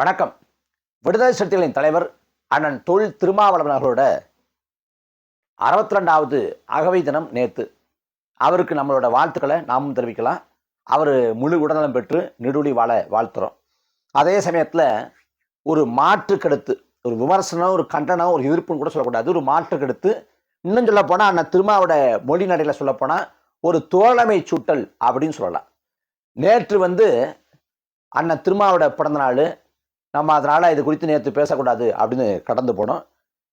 வணக்கம். விடுதலை சிறுத்தைகளின் தலைவர் அண்ணன் தொழில் திருமாவளவன் அவர்களோட அறுபத்தி ரெண்டாவது அகவை தினம் நேற்று அவருக்கு நம்மளோட வாழ்த்துக்களை நாமும் தெரிவிக்கலாம். அவர் முழு உடல்நலம் பெற்று நெடுவழி வாழ வாழ்த்துறோம். அதே சமயத்தில் ஒரு மாற்றுக்கெடுத்து ஒரு விமர்சனம் ஒரு கண்டனம் ஒரு எதிர்ப்புன்னு கூட சொல்லக்கூடாது. ஒரு மாற்றுக்கெடுத்து இன்னும் சொல்லப்போனால் அண்ணன் திருமாவோட மொழி நடையில் சொல்லப்போனால் ஒரு தோழமை சூட்டல் அப்படின்னு சொல்லலாம். நேற்று வந்து அண்ணன் திருமாவோட பிறந்த நாள் நம்ம அதனால் இது குறித்து நேற்று பேசக்கூடாது அப்படின்னு கடந்து போனோம்.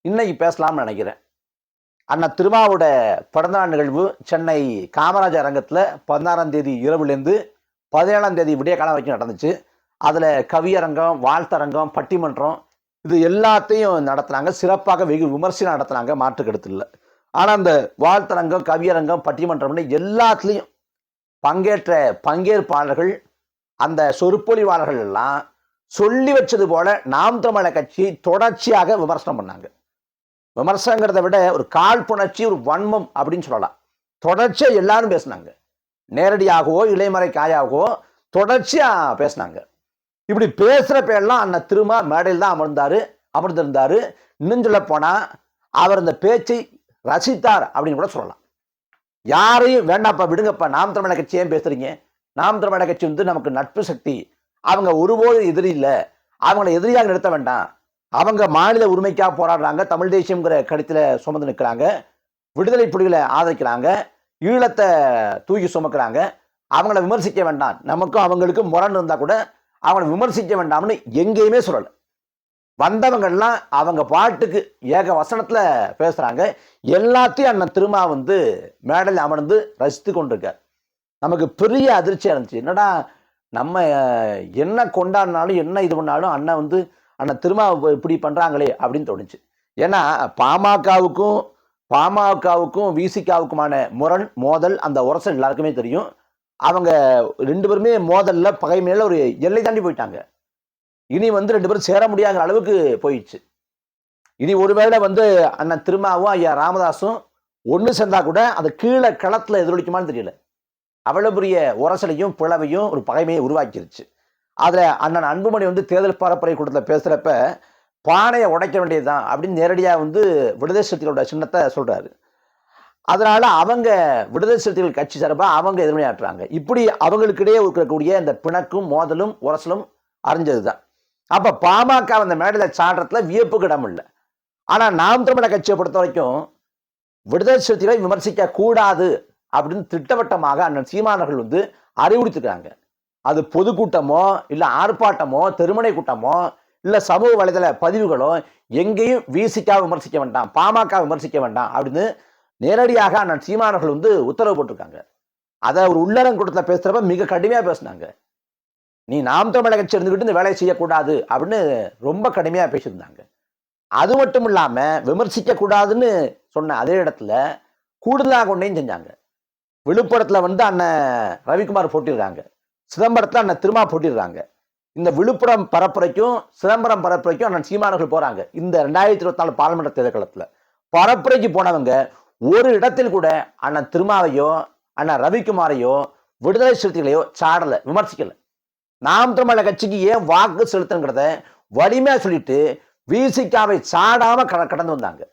இன்னைக்கு பேசலாம்னு நினைக்கிறேன். அண்ணா திருமாவோட பிறந்தநாள் நிகழ்வு சென்னை காமராஜர் அரங்கத்தில் பதினாறாம் தேதி இரவுலேருந்து பதினேழாம் தேதி விடிய காலம் வரைக்கும் நடந்துச்சு. அதில் கவியரங்கம் வாழ்த்தரங்கம் பட்டிமன்றம் இது எல்லாத்தையும் நடத்துனாங்க. சிறப்பாக வெகு விமர்சனம் நடத்துனாங்க மாற்று இல்லை ஆனால் அந்த வாழ்த்தரங்கம் கவியரங்கம் பட்டிமன்றம்னு எல்லாத்துலேயும் பங்கேற்ற பங்கேற்பாளர்கள் அந்த சொற்பொழிவாளர்கள் எல்லாம் சொல்லி வச்சது போல நாம் தமிழர் கட்சி தொடர்ச்சியாக விமர்சனம் பண்ணாங்க. விமர்சனங்கிறத விட ஒரு காழ்ப்புணர்ச்சி ஒரு வன்மம் அப்படின்னு சொல்லலாம். தொடர்ச்சியாக எல்லாரும் பேசினாங்க. நேரடியாகவோ இளைமறை காயாகவோ தொடர்ச்சியாக பேசினாங்க. இப்படி பேசுகிற பேரெல்லாம் அண்ணன் திரும்ப மேடையில் தான் அமர்ந்தார் அமர்ந்திருந்தார். இன்னும் சொல்ல போனால் அவர் அந்த பேச்சை ரசித்தார் அப்படின்னு கூட சொல்லலாம். யாரையும் வேண்டாப்பா விடுங்கப்பா. நாம் தமிழக கட்சி ஏன் பேசுகிறீங்க நாம் தமிழக கட்சி வந்து நமக்கு நட்பு சக்தி அவங்க ஒருபோதும் எதிரி இல்லை. அவங்கள எதிரியாக நிறுத்த வேண்டாம். அவங்க மாநில உரிமைக்காக போராடுறாங்க. தமிழ் தேசியங்கிற கடித்தில் சுமந்து நிற்கிறாங்க விடுதலை புலிகளை ஆதரிக்கிறாங்க. ஈழத்தை தூக்கி சுமக்கிறாங்க. அவங்கள விமர்சிக்க வேண்டாம். நமக்கும் அவங்களுக்கும் முரண் இருந்தால் கூட அவங்கள விமர்சிக்க வேண்டாம்னு எங்கேயுமே சொல்லலை. வந்தவங்கள்லாம் அவங்க பாட்டுக்கு ஏக வசனத்தில் பேசுகிறாங்க எல்லாத்தையும் அண்ணன் திருமா வந்து மேடையில் அமர்ந்து ரசித்து கொண்டிருக்கார். நமக்கு பெரிய அதிர்ச்சியாக இருந்துச்சு என்னடா நம்ம என்ன கொண்டாடினாலும் என்ன இது பண்ணாலும் அண்ணன் வந்து அண்ணன் திருமாவை இப்படி பண்ணுறாங்களே அப்படின்னு தோணுச்சு. ஏன்னா பாமகவுக்கும் பாமகவுக்கும் விசிகாவுக்குமான முரண் மோதல் அந்த உரசல் எல்லாருக்குமே தெரியும். அவங்க ரெண்டு பேருமே மோதலில் பகை மேல ஒரு எல்லை தாண்டி போயிட்டாங்க. இனி வந்து ரெண்டு பேரும் சேர முடியாத அளவுக்கு போயிடுச்சு. இனி ஒருவேளை வந்து அண்ணன் திருமாவும் ஐயா ராமதாஸும் ஒன்று சேர்ந்தா கூட அந்த கீழே களத்தில் எதிரொலிக்குமான்னு தெரியல. அவ்வளோ பெரிய உரசலையும் பிளவையும் ஒரு பகைமையை உருவாக்கிருச்சு. அதில் அண்ணன் அன்புமணி வந்து தேர்தல் பரப்புரை கூட்டத்தில் பேசுகிறப்ப பானையை உடைக்க வேண்டியதுதான் அப்படின்னு நேரடியாக வந்து விடுதலை சிறுத்தைகளோட சின்னத்தை சொல்கிறாரு அதனால் அவங்க விடுதலை சிறுத்தைகள் கட்சி சார்பாக அவங்க எதிர்மையாற்றுறாங்க இப்படி அவங்களுக்கிடையே இருக்கக்கூடிய இந்த பிணக்கும் மோதலும் உரசலும் அறிஞ்சது தான் அப்போ பாமக அந்த மேடையில் சாடுறதுல வியப்புக்கு இடம் இல்லை. ஆனால் நாம் திருமண கட்சியை பொறுத்த வரைக்கும் விடுதலை சிறுத்தைகளை விமர்சிக்க கூடாது அப்படின்னு திட்டவட்டமாக அண்ணன் சீமானவர்கள் வந்து அறிவுறுத்திருக்காங்க. அது பொதுக்கூட்டமோ இல்லை ஆர்ப்பாட்டமோ தெருமனை கூட்டமோ இல்லை சமூக வலைதள பதிவுகளோ எங்கேயும் விசிகா விமர்சிக்க வேண்டாம் பாமக விமர்சிக்க வேண்டாம் அப்படின்னு நேரடியாக அண்ணன் சீமானவர்கள் வந்து உத்தரவு போட்டிருக்காங்க. அதை ஒரு உள்ளரங்க கூட்டத்தில் பேசுகிறப்ப மிக கடுமையாக பேசினாங்க. நீ நாம் தமிழக கட்சி இருந்துக்கிட்டு இந்த வேலையை செய்யக்கூடாது அப்படின்னு ரொம்ப கடுமையாக பேசியிருந்தாங்க. அது மட்டும் இல்லாமல் விமர்சிக்கக்கூடாதுன்னு சொன்ன அதே இடத்துல கூடுதலாக கொண்டையும் செஞ்சாங்க. விழுப்புரத்தில் வந்து அண்ணன் ரவிக்குமார் போட்டிருக்காங்க. சிதம்பரத்தில் அண்ணன் திருமா போட்டிருக்காங்க. இந்த விழுப்புரம் பரப்புரைக்கும் சிதம்பரம் பரப்புரைக்கும் அண்ணன் சீமானவர்கள் போகிறாங்க இந்த ரெண்டாயிரத்தி இருபத்தி நாலு பாராளுமன்ற தேர்தல் பரப்புரைக்கு போனவங்க ஒரு இடத்தில் கூட அண்ணன் திருமாவையோ அண்ணன் ரவிக்குமாரையோ விடுதலை சிறுத்தைகளையோ சாடலை விமர்சிக்கலை. நாம் திருமலை கட்சிக்கு ஏன் வாக்கு செலுத்துங்கிறத வலிமையாக சொல்லிட்டு விசிகாவை சாடாமல் கட கடந்து வந்தாங்க.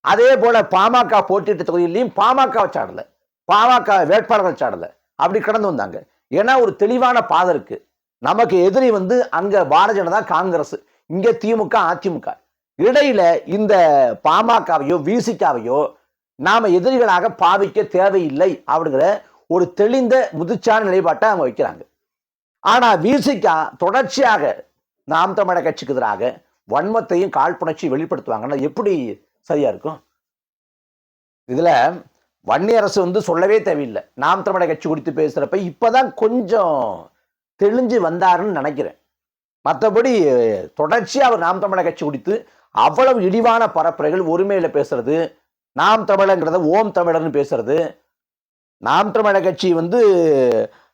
அதே போல் பாமக போட்டியிட்ட தொகுதியிலையும் பாமகவை சாடலை. பாமக வேட்பாளர்கள் சாடல அப்படி கடந்து வந்தாங்க. ஏன்னா ஒரு தெளிவான பாதை இருக்கு. நமக்கு எதிரி வந்து அங்க பாரதிய ஜனதா காங்கிரஸ் இங்க திமுக அதிமுக. இடையில இந்த பாமகவையோ விசிகாவையோ நாம எதிரிகளாக பாவிக்க தேவையில்லை அப்படிங்கிற ஒரு தெளிந்த முதிர்ச்சியான நிலைப்பாட்டை அவங்க வைக்கிறாங்க. ஆனா விசிகா தொடர்ச்சியாக நாம் தமிழக கட்சிக்கு எதிராக வன்மத்தையும் காழ்ப்புணர்ச்சியும் வெளிப்படுத்துவாங்கன்னா எப்படி சரியா இருக்கும்? இதுல வன்னி அரசு வந்து சொல்லவே தேவையில்லை. நாம் தமிழக கட்சி குறித்து பேசுகிறப்ப இப்போ தான் கொஞ்சம் தெளிஞ்சு வந்தாருன்னு நினைக்கிறேன். மற்றபடி தொடர்ச்சியாக அவர் நாம் தமிழக கட்சி குறித்து அவ்வளவு இழிவான பரப்புரைகள் ஒருமையில் பேசுறது நாம் தமிழங்கிறத ஓம் தமிழர்னு பேசுறது நாம் தமிழக கட்சி வந்து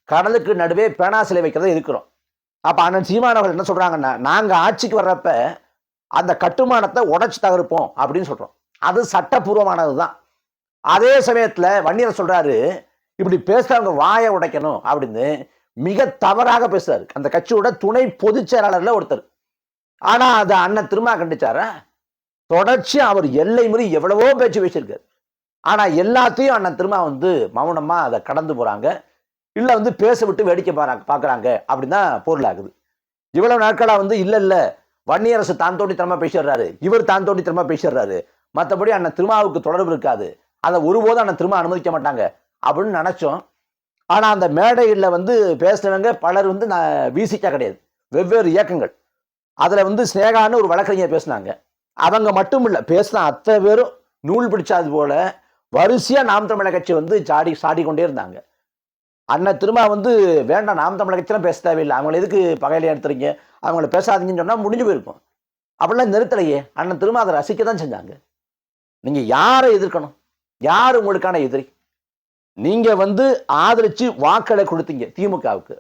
கடலுக்கு நடுவே பேனா சிலை வைக்கிறத இருக்கிறோம் அப்போ அண்ணன் சீமானவர்கள் என்ன சொல்கிறாங்கன்னா நாங்கள் ஆட்சிக்கு வர்றப்ப அந்த கட்டுமானத்தை உடச்சி தகர்ப்போம் அப்படின்னு சொல்கிறோம் அது சட்டப்பூர்வமானது தான் அதே சமயத்தில் வன்னியர் சொல்கிறாரு இப்படி பேசுகிறவங்க வாயை உடைக்கணும் அப்படின்னு மிக தவறாக பேசுறாரு. அந்த கட்சியோட துணை பொதுச் செயலாளர்ல ஒருத்தர். ஆனால் அதை அண்ணன் திருமா கண்டிச்சாரா? தொடர்ச்சி அவர் எல்லை முறை எவ்வளவோ பேச்சு பேசியிருக்காரு. ஆனால் எல்லாத்தையும் அண்ணன் திருமா வந்து மௌனமாக அதை கடந்து போகிறாங்க இல்லை வந்து பேச விட்டு வேடிக்கை பாறாங்க பார்க்குறாங்க அப்படின்னு தான் பொருளாகுது இவ்வளவு நாட்களாக வந்து இல்லை இல்லை. வன்னியரசு தான் தோண்டித்தனமா பேசிடுறாரு. இவர் தான் தோண்டித்தனமா பேசிடுறாரு. மற்றபடி அண்ணன் திருமாவுக்கு தொடர்பு இருக்காது. அதை ஒருபோதும் அண்ணன் திரும்ப அனுமதிக்க மாட்டாங்க. அப்படின்னு நினைச்சோம். ஆனால் அந்த மேடையில் வந்து பேசுனவங்க பலர் வந்து நான் விசிக்கா கிடையாது. வெவ்வேறு இயக்கங்கள். அதில் வந்து ஸ்னேகான்னு ஒரு வழக்கறிஞர் பேசுனாங்க. அவங்க மட்டும் இல்லை பேசின அத்தனை பேரும் நூல் பிடிச்சாது போல வரிசையாக நாம் தமிழக கட்சி வந்து சாடி சாடி கொண்டே இருந்தாங்க. அண்ணன் திரும்ப வந்து வேண்டாம் நாம் தமிழக கட்சியெல்லாம் பேச தேவையில்லை. அவங்கள எதுக்கு பகையில எடுத்துறீங்க அவங்கள பேசாதீங்கன்னு சொன்னால் முடிஞ்சு போயிருக்கும். அப்படிலாம் நிறுத்தலையே. அண்ணன் திரும்ப அதை ரசிக்க தான் செஞ்சாங்க. நீங்கள் யாரை எதிர்க்கணும்? யார் உங்களுக்கான எதிரி? நீங்க வந்து ஆதரிச்சு வாக்களை கொடுத்தீங்க திமுகவுக்கு.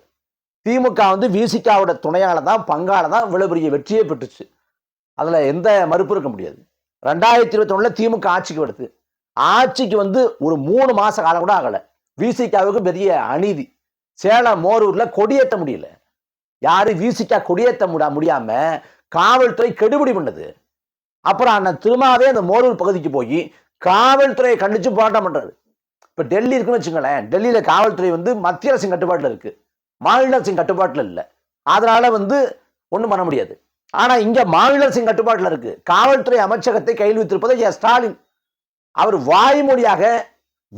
திமுக வந்து விசிகாவோட துணையால தான் பங்கால தான் இவ்வளவு பெரிய வெற்றியே பெற்றுச்சு. அதில் எந்த மறுப்பு இருக்க முடியாது. ரெண்டாயிரத்தி இருபத்தி ஒன்றில் திமுக ஆட்சிக்கு வருது. ஆட்சிக்கு வந்து ஒரு மூணு மாச காலம் கூட ஆகலை. விசிகாவுக்கு பெரிய அநீதி. சேலம் மோரூர்ல கொடியேற்ற முடியல. யாரு விசிகா கொடியேற்ற முடா முடியாம காவல்துறை கெடுபிடி பண்ணுது. அப்புறம் அண்ணன் திருமாவே அந்த மோரூர் பகுதிக்கு போய் காவல்துறையை கண்டிச்சு போராட்டம் பண்றாரு இப்ப டெல்லி இருக்குன்னு வச்சுங்களேன் டெல்லியில காவல்துறை வந்து மத்திய அரசின் கட்டுப்பாட்டில் இருக்கு. மாநில அரசின் கட்டுப்பாட்டில் இல்லை. அதனால வந்து ஒன்றும் பண்ண முடியாது. ஆனா இங்க மாநில அரசின் கட்டுப்பாட்டில் இருக்கு. காவல்துறை அமைச்சகத்தை கையில் வைத்திருப்பது ஐயா ஸ்டாலின் அவர் வாய்மொழியாக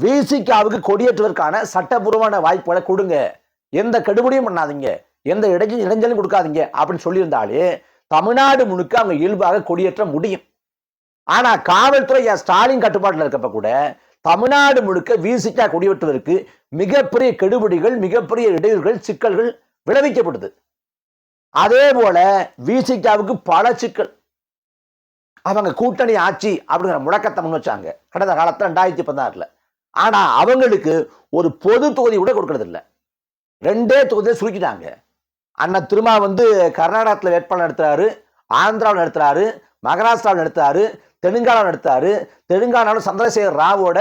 விசிகாவுக்கு கொடியேற்றுவதற்கான சட்டபூர்வமான வாய்ப்புகளை கொடுங்க. எந்த கெடுபடியும் பண்ணாதீங்க. எந்த இடைஞ்சல் இடைஞ்சலும் கொடுக்காதீங்க அப்படின்னு சொல்லியிருந்தாலே தமிழ்நாடு முழுக்க அவங்க இயல்பாக கொடியேற்ற முடியும். ஆனா காவல்துறை என் ஸ்டாலின் கட்டுப்பாட்டில் இருக்கப்ப கூட தமிழ்நாடு முழுக்க விசிகா குடிவெட்டுவதற்கு மிகப்பெரிய கெடுபிடிகள் மிகப்பெரிய இடையூறுகள் சிக்கல்கள் விளைவிக்கப்படுது அதே போல விசிகாவுக்கு பல சிக்கல். அவங்க கூட்டணி ஆட்சி அப்படிங்கிற முழக்கத்தை முன் வச்சாங்க. கடந்த காலத்தில் ரெண்டாயிரத்தி பதினாறுல. ஆனா அவங்களுக்கு ஒரு பொது தொகுதி கூட கொடுக்கறது இல்லை. ரெண்டே தொகுதியை சுருக்கிட்டாங்க. அண்ணன் திருமா வந்து கர்நாடகத்தில் வேட்பாளர் நடத்துறாரு ஆந்திராவில் நடத்துறாரு மகாராஷ்டிராவில் நடத்துறாரு தெலுங்கானாவில் நடத்தாரு தெலுங்கானாவில் சந்திரசேகர் ராவோட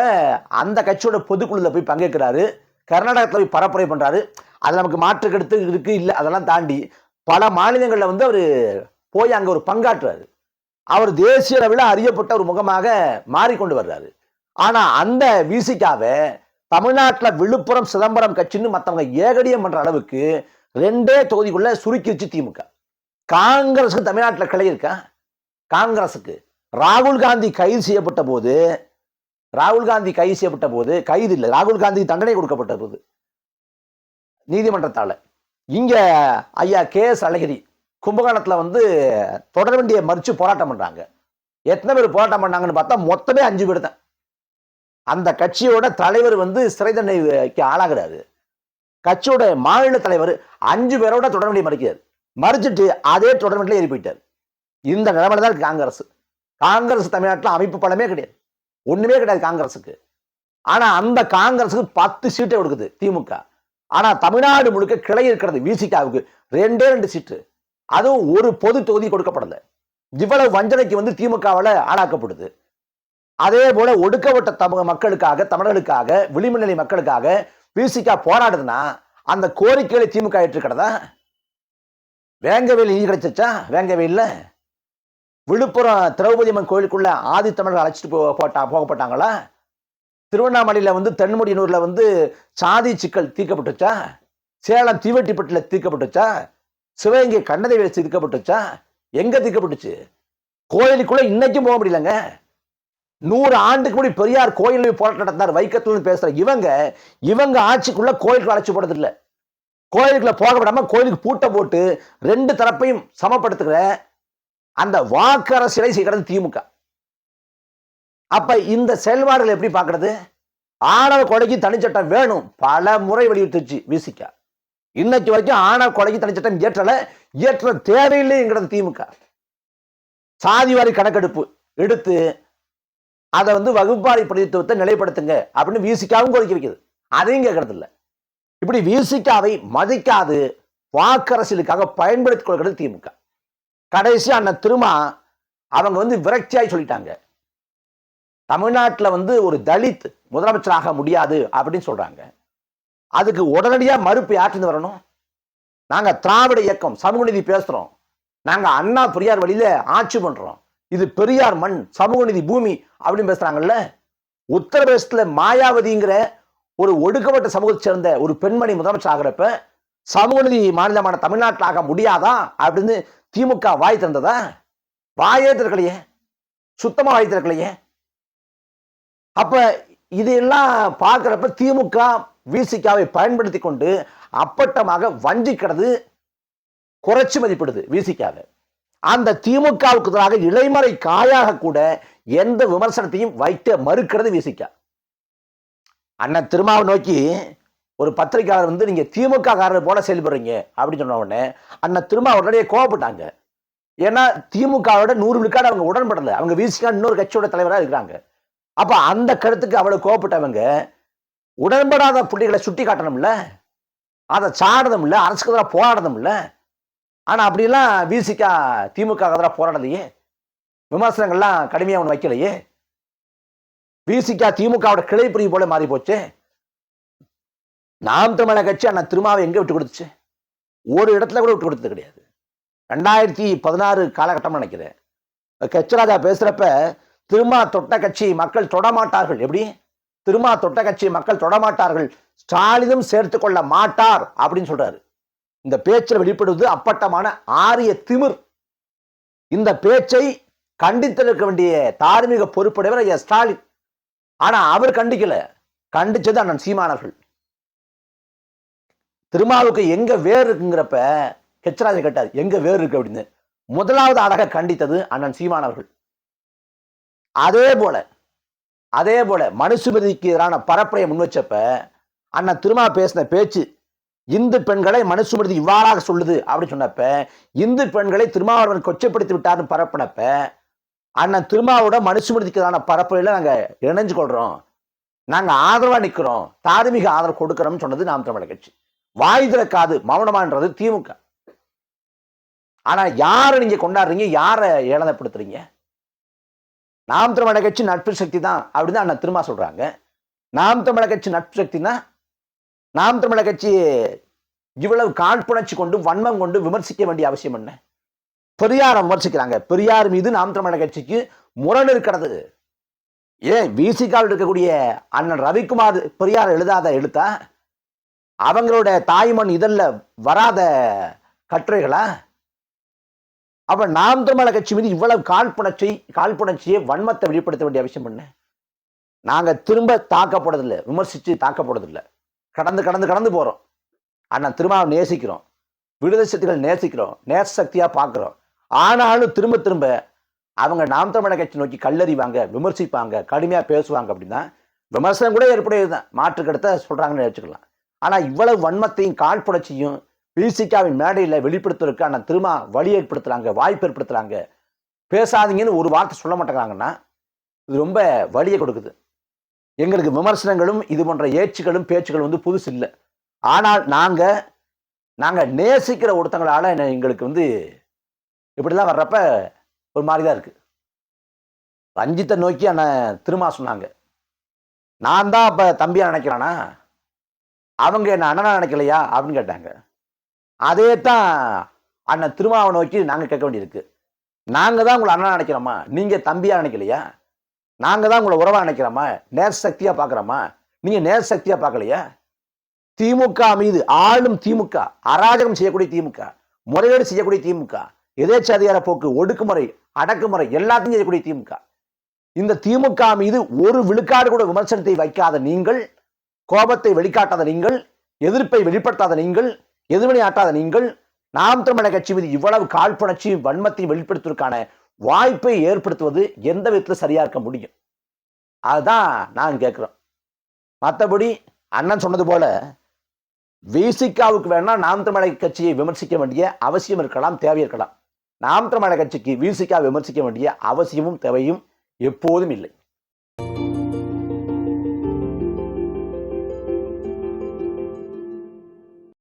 அந்த கட்சியோட பொதுக்குழுல போய் பங்கேற்கிறாரு. கர்நாடகத்தில் போய் பரப்புரை பண்ணுறாரு அது நமக்கு மாற்று இருக்குது இல்லை அதெல்லாம் தாண்டி பல மாநிலங்களில் வந்து அவர் போய் அங்கே ஒரு பங்காற்றுறாரு அவர் தேசிய அளவில் அறியப்பட்ட ஒரு முகமாக மாறிக்கொண்டு வர்றாரு. ஆனால் அந்த விசிகாவை தமிழ்நாட்டில் விழுப்புரம் சிதம்பரம் கட்சின்னு மற்றவங்க ஏகடியம் பண்ணுற அளவுக்கு ரெண்டே தொகுதிக்குள்ளே சுருக்கிருச்சு திமுக. காங்கிரஸுக்கு தமிழ்நாட்டில் கிளை இருக்கா? காங்கிரஸுக்கு ராகுல் காந்தி கைது செய்யப்பட்ட போது ராகுல் காந்தி கைது செய்யப்பட்ட போது கைது இல்லை ராகுல் காந்தி தண்டனை கொடுக்கப்பட்ட போது நீதிமன்றத்தால். இங்கே ஐயா கே எஸ் அழகிரி கும்பகோணத்தில் வந்து தொடர் வண்டியை மறிச்சு போராட்டம் பண்ணுறாங்க எத்தனை பேர் போராட்டம் பண்ணாங்கன்னு பார்த்தா மொத்தமே அஞ்சு பேர் தான். அந்த கட்சியோட தலைவர் வந்து சிறை தண்டனைக்கு ஆளாகிறாரு. கட்சியோட மாநில தலைவர் அஞ்சு பேரோட தொடர் வண்டியை மறிக்கிறார். மறிச்சிட்டு அதே தொடர் ஏறி போயிட்டார். இந்த நிலைமையில தான் இருக்கு காங்கிரஸ். காங்கிரஸ் தமிழ்நாட்டில் அமைப்பு பலமே கிடையாது. ஒன்றுமே கிடையாது காங்கிரஸுக்கு ஆனால் அந்த காங்கிரஸுக்கு பத்து சீட்டை கொடுக்குது திமுக. ஆனால் தமிழ்நாடு முழுக்க கிளை இருக்கிறது விசிகாவுக்கு. ரெண்டே ரெண்டு சீட்டு. அதுவும் ஒரு பொது தொகுதி கொடுக்கப்படலை. இவ்வளவு வஞ்சனைக்கு வந்து திமுகவால ஆளாக்கப்படுது. அதே போல ஒடுக்கப்பட்ட தமிழ் மக்களுக்காக தமிழர்களுக்காக விளிம்புநிலை மக்களுக்காக விசிகா போராடுதுன்னா அந்த கோரிக்கைகளை திமுக ஏற்றுக்கிறதா வேங்கவேல் நிதி கிடைச்சிச்சா வேங்கவேல்ல விழுப்புரம் திரௌபதி அம்மன் கோயிலுக்குள்ள ஆதி தமிழர்கள் அழைச்சிட்டு போ போட்டா போகப்பட்டாங்களா? திருவண்ணாமலையில் வந்து தென்முடியனூரில் வந்து சாதி சிக்கல் தீர்க்கப்பட்டுச்சா? சேலம் தீவெட்டிப்பட்டில் தீர்க்கப்பட்டுச்சா? சிவகங்கை கண்ணதை வச்சு தீர்க்கப்பட்டுச்சா? எங்கே தீர்க்கப்பட்டுச்சு? கோயிலுக்குள்ளே இன்னைக்கும் போக முடியலங்க. நூறு ஆண்டுக்கு முடி பெரியார் கோயில் போராட்டம் நடத்தினார் வைக்கத்துலன்னு பேசுகிற இவங்க இவங்க ஆட்சிக்குள்ளே கோயிலுக்கு அழைச்சி போடுறதில்லை கோயிலுக்குள்ளே கோயிலுக்குள்ள போக விடாமல் கோயிலுக்கு பூட்டை போட்டு ரெண்டு தரப்பையும் சமப்படுத்துகிற அந்த வாக்கரசியலை செய்கிறது திமுக. அப்ப இந்த செயல்பாடுகள் எப்படி பார்க்கறது? ஆணவ கொலைக்கு தனிச்சட்டம் வேணும். பல முறை வலியுறுத்துச்சு விசிக்க இன்னைக்கு வரைக்கும் ஆணவ கொலைக்கு தனிச்சட்டம் இயற்றல இயற்ற தேவையில்லைங்கிறது திமுக. சாதிவாரி கணக்கெடுப்பு எடுத்து அதை வந்து வகுப்பாரி பிரதித்துவத்தை நிலைப்படுத்துங்க அப்படின்னு விசிகாவும் கோரிக்கை வைக்குது. அதையும் கேட்கறது இல்லை இப்படி விசிகாவை மதிக்காது வாக்கரசியலுக்காக பயன்படுத்திக் கொள்கிறது திமுக. கடைசி அண்ணன் திருமா அவங்க வந்து விரக்தியாய் சொல்லிட்டாங்க. தமிழ்நாட்டில் வந்து ஒரு தலித் முதலமைச்சராக முடியாது அப்படின்னு சொல்கிறாங்க அதுக்கு உடனடியாக மறுப்பு யாற்றிருந்து வரணும்? நாங்கள் திராவிட இயக்கம் சமூக நீதி பேசுகிறோம் நாங்கள் அண்ணா பெரியார் வழியில் ஆட்சி பண்ணுறோம் இது பெரியார் மண் சமூக நீதி பூமி அப்படின்னு பேசுகிறாங்கல்ல உத்தரப்பிரதேசத்தில் மாயாவதிங்கிற ஒரு ஒடுக்கப்பட்ட சமூகத்தை சேர்ந்த ஒரு பெண்மணி முதலமைச்சர் ஆகிறப்ப சமூக நீதி மாநிலமான தமிழ்நாட்டில் ஆக முடியாதா அப்படின்னு திமுக வாய் திறந்ததா? வாயே திறக்கலையே. சுத்தமா வாய் திறக்கலையே. அப்ப இதெல்லாம் பார்க்குறப்ப திமுக விசிகாவை பயன்படுத்தி கொண்டு அப்பட்டமாக வஞ்சிக்கிறது குறைச்சி மதிப்பிடுது விசிகாவை. அந்த திமுகவுக்கு எதிராக இளைமறை காயாக கூட எந்த விமர்சனத்தையும் வைக்க மறுக்கிறது விசிகா. அண்ணன் திருமாவை நோக்கி ஒரு பத்திரிகையாளர் வந்து நீங்க திமுக காரர் போல செயல்படுறீங்க அப்படின்னு சொன்ன உடனே அண்ணன் திரும்ப உடனே கோவப்பட்டாங்க. ஏன்னா திமுகவோட நூறு விழுக்காடு அவங்க உடன்படலை. அவங்க வீசிக்கா இன்னொரு கட்சியோட தலைவராக இருக்கிறாங்க. அப்ப அந்த கருத்துக்கு அவ்வளவு கோவப்பட்டவங்க உடன்படாத புள்ளிகளை சுட்டி காட்டணும்ல அதை சாடதும் இல்லை அரசுக்கு எதிராக போராடதும் இல்லை ஆனா அப்படிலாம் விசிகா திமுக எதிராக போராடலையே விமர்சனங்கள்லாம் கடுமையாக ஒன்று வைக்கலையே. விசிகா திமுகவோட கிளை பிரிவு போல மாறி போச்சு நாம் தமிழக கட்சி அண்ணா திருமாவை எங்கே விட்டு கொடுத்துச்சு? ஒரு இடத்துல கூட விட்டு கொடுத்தது கிடையாது. ரெண்டாயிரத்தி பதினாறு காலகட்டம் நினைக்கிறேன். கச்சராஜா பேசுகிறப்ப திருமா தொட்ட கட்சி மக்கள் தொடமாட்டார்கள். எப்படி? திருமா தொட்ட கட்சி மக்கள் தொடமாட்டார்கள். ஸ்டாலினும் சேர்த்து கொள்ள மாட்டார் அப்படின்னு சொல்றாரு. இந்த பேச்சில் வெளிப்படுவது அப்பட்டமான ஆரிய திமிர். இந்த பேச்சை கண்டித்திருக்க வேண்டிய தார்மீக பொறுப்புடையவர் ஐயா ஸ்டாலின். ஆனா அவர் கண்டிக்கல. கண்டிச்சது அண்ணன் சீமானவர்கள் திருமாவுக்கு எங்கே வேர் இருக்குங்கிறப்ப கெச்சராஜன் கேட்டார் எங்கே வேர் இருக்கு? அப்படின்னு. முதலாவது அழக கண்டித்தது அண்ணன் சீமானவர்கள் அதே போல அதே போல மனுஷுமதிக்கு எதிரான பரப்புரையை முன்வச்சப்ப அண்ணன் திருமா பேசின பேச்சு இந்து பெண்களை மனுஷுமதி இவ்வாறாக சொல்லுது அப்படின்னு சொன்னப்ப இந்து பெண்களை திருமாவளவன் கொச்சைப்படுத்தி விட்டார்னு பரப்பினப்ப அண்ணன் திருமாவோட மனுஷுமதிக்கு எதிரான பரப்புரையில நாங்க இணைஞ்சு கொள்றோம். நாங்க ஆதரவா நிற்கிறோம் தார்மீக ஆதரவு கொடுக்கிறோம்னு சொன்னது நாம் தமிழக கட்சி. வாய் திறக்காது மௌனமான்றது திமுக. ஆனா யாரை நீங்க கொண்டாடுறீங்க? யாரை ஏளனப்படுத்துறீங்க? நாம் தமிழக கட்சி நட்பு சக்தி தான் அப்படின்னு அண்ணன் திருமா சொல்றாங்க. நாம் தமிழக கட்சி நட்பு சக்தினா நாம் தமிழக கட்சி இவ்வளவு காழ்ப்புணர்ச்சி கொண்டு வன்மம் கொண்டு விமர்சிக்க வேண்டிய அவசியம் என்ன? பெரியாரை விமர்சிக்கிறாங்க. பெரியார் மீது நாம் தமிழக கட்சிக்கு முரண் இருக்கிறது. ஏன்? விசிகாவில் இருக்கக்கூடிய அண்ணன் ரவிக்குமார் பெரியார் எழுதாத எழுத்தா? அவங்களோட தாய்மண் இதழில் வராத கட்டுரைகளா? அப்ப நாம் தமிழக கட்சி மீது இவ்வளவு காழ்ப்புணர்ச்சி காழ்ப்புணர்ச்சியை வன்மத்தை வெளிப்படுத்த வேண்டிய அவசியம் என்ன? நாங்க திரும்ப தாக்கப்படுறதில்லை விமர்சித்து தாக்கப்படுறதில்லை கடந்து கடந்து கடந்து போகிறோம் ஆனால் திரும்ப நேசிக்கிறோம். விடுதலை சக்திகள் நேசிக்கிறோம். நேச சக்தியாக பார்க்குறோம் ஆனாலும் திரும்ப திரும்ப அவங்க நாம் தமிழக கட்சி நோக்கி கல்லறிவாங்க விமர்சிப்பாங்க கடுமையாக பேசுவாங்க அப்படின்னா விமர்சனம் கூட ஏற்புடையது தான் மாற்று சொல்கிறாங்கன்னு சொல்றாங்கன்னு வச்சுக்கலாம் ஆனால் இவ்வளவு வன்மத்தையும் கால் புடச்சியும் பிசிகாவின் மேடையில் வெளிப்படுத்துவதற்கு அண்ணன் திரும்ப வழி ஏற்படுத்துகிறாங்க வாய்ப்பு ஏற்படுத்துறாங்க. பேசாதீங்கன்னு ஒரு வார்த்தை சொல்ல மாட்டேங்கிறாங்கன்னா இது ரொம்ப வழியை கொடுக்குது. எங்களுக்கு விமர்சனங்களும் இது போன்ற ஏச்சுகளும் பேச்சுகளும் வந்து புதுசு இல்லை. ஆனால் நாங்கள் நாங்கள் நேசிக்கிற ஒருத்தங்களால் என்ன- எங்களுக்கு வந்து இப்படிலாம் வர்றப்ப ஒரு மாதிரி தான் இருக்குது ரஞ்சித்தை நோக்கி அண்ணன் திருமா சொன்னாங்க. நான் தான் அப்போ தம்பியாக நினைக்கிறேன்னா அவங்க என்ன அண்ணனா நினைக்கலையா? அப்படின்னு கேட்டாங்க. அதே தான் அண்ணன் திருமாவை நோக்கி நாங்கள் கேட்க வேண்டியிருக்கு. நாங்கள் தான் உங்களை அண்ணனா நினைக்கிறோமா? நீங்கள் தம்பியாக நினைக்கலையா? நாங்கள் தான் உங்களை உறவாக நினைக்கிறோமா? நேர் சக்தியாக பார்க்குறோமா நீங்கள் நேர் சக்தியாக பார்க்கலையா திமுக மீது ஆளும் திமுக அராஜகம் செய்யக்கூடிய திமுக முறைகேடு செய்யக்கூடிய திமுக எதேச்சாதிகார போக்கு ஒடுக்குமுறை அடக்குமுறை எல்லாத்தையும் செய்யக்கூடிய திமுக. இந்த திமுக மீது ஒரு விழுக்காடு கூட விமர்சனத்தை வைக்காத நீங்கள் கோபத்தை வெளிக்காட்டாத நீங்கள் எதிர்ப்பை வெளிப்படுத்தாத நீங்கள் எதிர்வினை ஆட்டாத நீங்கள் நாம் தமிழக கட்சி மீது இவ்வளவு காழ்ப்புணர்ச்சியும் வன்மத்தையும் வெளிப்படுத்துவதற்கான வாய்ப்பை ஏற்படுத்துவது எந்த விதத்தில் சரியா இருக்க முடியும்? அதுதான் நான் கேட்குறோம் மற்றபடி அண்ணன் சொன்னது போல விசிகாவுக்கு வேணால் நாம் தமிழக கட்சியை விமர்சிக்க வேண்டிய அவசியம் இருக்கலாம் தேவை இருக்கலாம். நாம் தமிழக கட்சிக்கு விசிகா விமர்சிக்க வேண்டிய அவசியமும் தேவையும் எப்போதும் இல்லை.